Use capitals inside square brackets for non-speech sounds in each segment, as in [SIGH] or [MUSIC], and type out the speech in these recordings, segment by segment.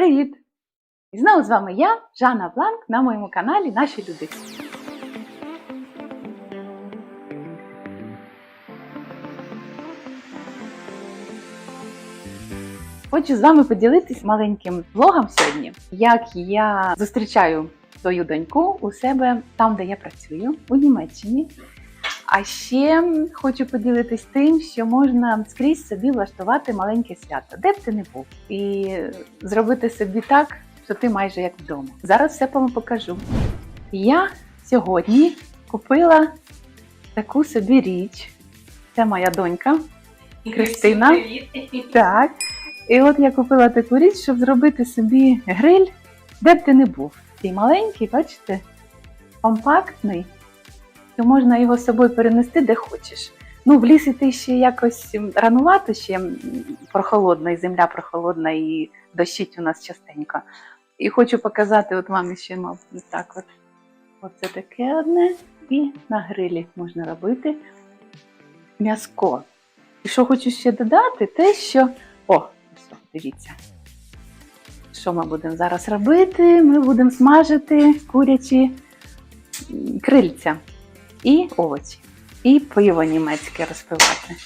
Привіт! І знову з вами я, Жанна Бланк, на моєму каналі Наші люди. Хочу з вами поділитись маленьким влогом сьогодні, як я зустрічаю свою доньку у себе там, де я працюю, у Німеччині. А ще хочу поділитись тим, що можна скрізь собі влаштувати маленьке свято, де б ти не був, і зробити собі так, що ти майже як вдома. Зараз все вам покажу. Я сьогодні купила таку собі річ. Це моя донька. Кристина. [LAUGHS] Так. І от я купила таку річ, щоб зробити собі гриль, де б ти не був. Такий маленький, бачите, компактний то можна його з собою перенести де хочеш. Ну, в ліс іти ще якось ранувато, ще м, прохолодно, і земля прохолодна, і дощить у нас частенько. І хочу показати от вам ще мав так от. Оце таке одне. І на грилі можна робити м'язко. І що хочу ще додати, те, що. О, дивіться. Що ми будемо зараз робити? Ми будемо смажити курячі крильця і овочі, і пиво німецьке розпивати.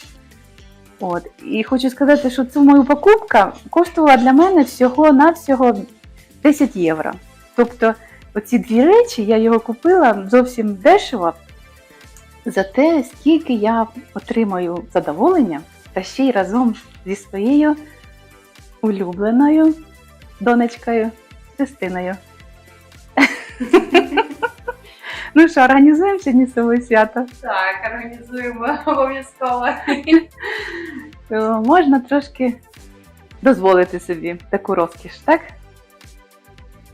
От. І хочу сказати, що цю мою покупка коштувала для мене всього-навсього 10 євро. Тобто, оці дві речі я його купила зовсім дешево за те, скільки я отримаю задоволення, та ще й разом зі своєю улюбленою донечкою Христиною. [LAUGHS] Ну що, організуємо сьогодні своє свято? Так, організуємо [LAUGHS] обов'язково. Можна трошки дозволити собі таку розкіш, так?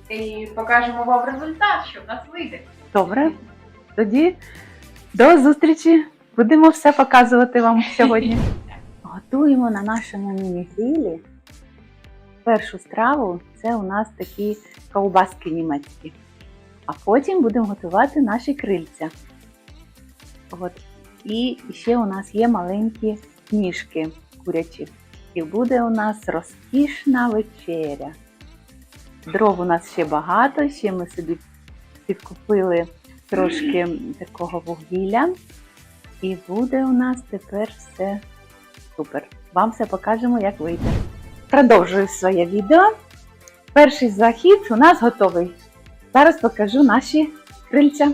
І покажемо вам результат, що в нас вийде. Добре. Тоді до зустрічі. Будемо все показувати вам сьогодні. [LAUGHS] Готуємо на нашому міні-грілі. Першу страву це у нас такі ковбаски німецькі. А потім будемо готувати наші крильця. От. І ще у нас є маленькі ніжки курячі. І буде у нас розкішна вечеря. Дров у нас ще багато, ще ми собі підкупили трошки такого вугілля. І буде у нас тепер все супер. Вам все покажемо, як вийде. Продовжую своє відео. Перший захід у нас готовий. Зараз покажу наші крильця,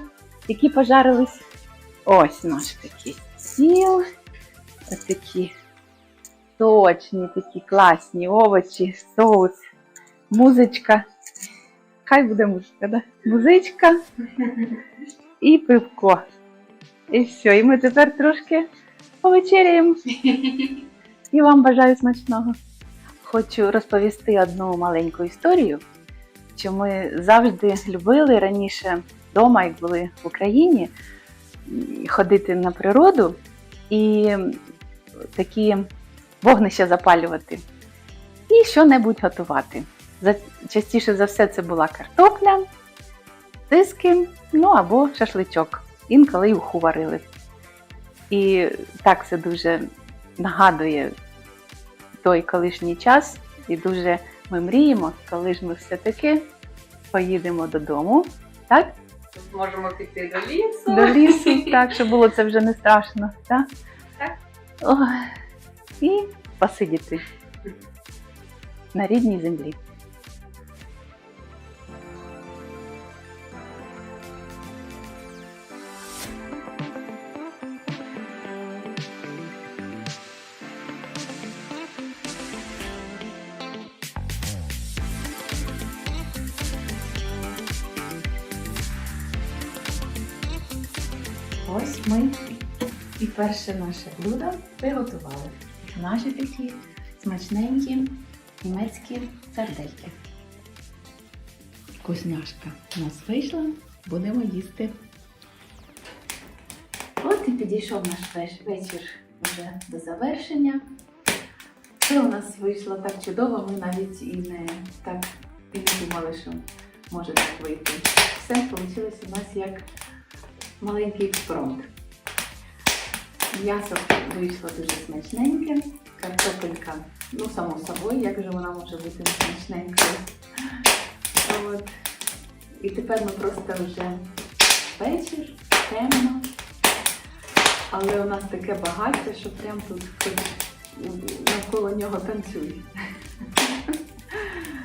які пожарились. Ось наш такий стіл. Ось такі точні, такі класні овочі, соус, музичка. Хай буде музика, да? Музичка і пивко. І все. І ми тепер трошки повечеряємо. І вам бажаю смачного. Хочу розповісти одну маленьку історію, що ми завжди любили раніше вдома, як були в Україні, ходити на природу і такі вогнища запалювати. І що-небудь готувати. Частіше за все це була картопля, тиски, ну або шашличок. Інколи й уху варили. І так це дуже нагадує той колишній час, і дуже ми мріємо, коли ж ми все-таки поїдемо додому, так? Зможемо піти до лісу. До лісу, [LAUGHS] так, щоб було це вже не страшно. Так? Так. Ой, і посидіти на рідній землі. Ось ми і перше наше блюдо приготували. Наші такі смачненькі німецькі сардельки. Вкусняшка у нас вийшла, будемо їсти. От і підійшов наш вечір вже до завершення. Це у нас вийшло так чудово, ми навіть і не так і не думали, що може так вийти. Все вийшло у нас як маленький експромт. М'ясо вийшло дуже смачненьке, картопелька, ну само собою, як же вона може бути смачненькою. І тепер ми просто вже вечір, темно. Але у нас таке багаття, що прям тут навколо нього танцюють.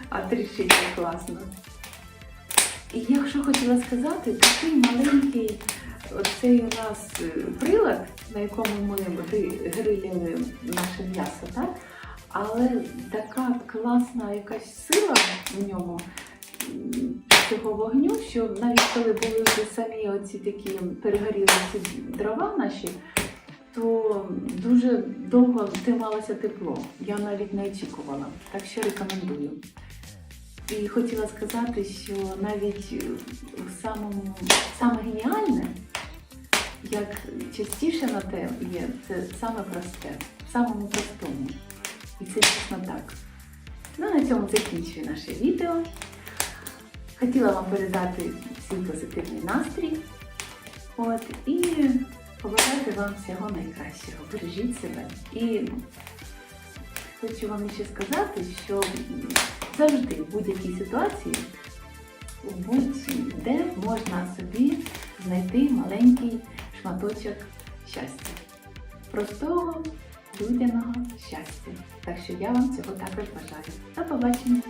А трішить класно. І я що хотіла сказати, такий маленький оцей у нас е, прилад, на якому ми гри- наше м'ясо, так? Але така класна якась сила в ньому цього вогню, що навіть коли були вже самі оці такі перегоріли ці дрова наші, то дуже довго трималося тепло. Я навіть не очікувала. Так що рекомендую. І хотіла сказати, що навіть е, в самому саме геніальне, як частіше на те є, це саме просте, в самому простому. І це дійсно так. Ну, на цьому закінчую наше відео. Хотіла вам передати свій позитивний настрій. От, і побажати вам всього найкращого. Бережіть себе. І хочу вам ще сказати, що завжди в будь-якій ситуації, будь-де можна собі знайти маленький шматочок щастя. Простого, людяного щастя. Так що я вам цього також бажаю. До побачення!